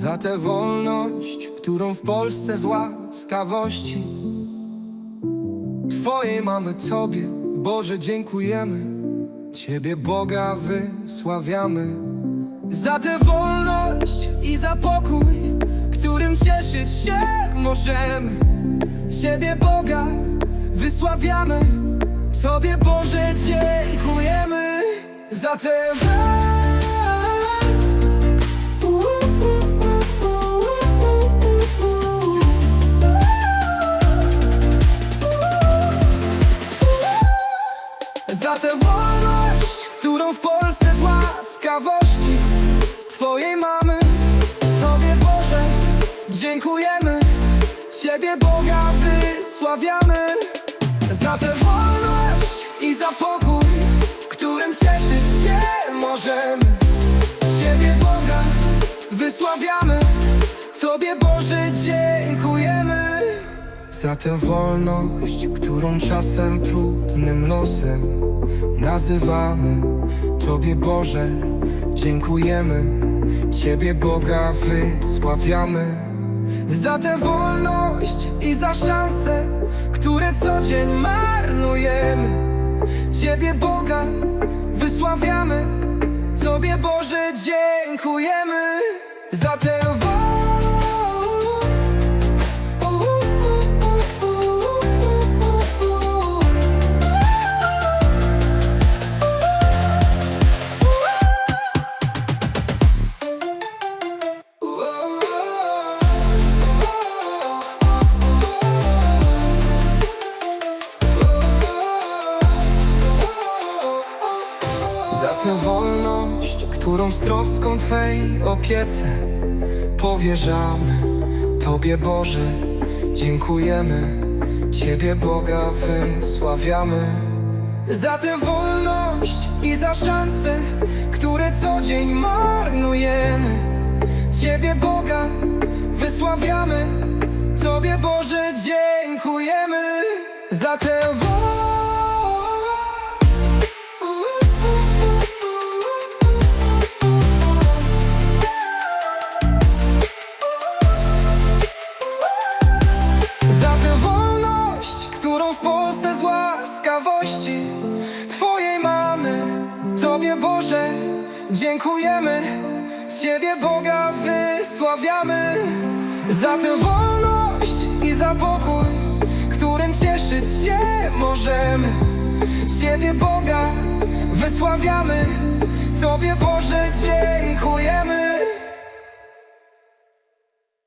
za tę wolność, którą w Polsce z łaskawości Twojej mamy Tobie, Boże, dziękujemy. Ciebie, Boga, wysławiamy. Za tę wolność i za pokój, którym cieszyć się możemy. Ciebie, Boga, wysławiamy. Tobie, Boże, dziękujemy. Za tę Za tę wolność, którą w Polsce z łaskawości Twojej mamy, Tobie Boże, dziękujemy. Ciebie Boga wysławiamy. Za tę wolność i za pokój, którym cieszyć się możemy. Ciebie Boga wysławiamy. Tobie Boże dziękujemy za tę wolność, którą czasem trudnym losem nazywamy. Tobie Boże, dziękujemy. Ciebie Boga wysławiamy. Za tę wolność i za szanse, które co dzień marnujemy. Ciebie Boga wysławiamy. Tobie Boże dziękujemy tę wolność, którą z troską Twej opiece powierzamy. Tobie Boże, dziękujemy Ciebie Boga wysławiamy. Za tę wolność i za szanse, które co dzień marnujemy. Ciebie Boga wysławiamy Tobie Boże dziękujemy. Za tę wolność dziękujemy Ciebie Boga wysławiamy Za tę wolność i za pokój, którym cieszyć się możemy. Ciebie Boga wysławiamy Tobie Boże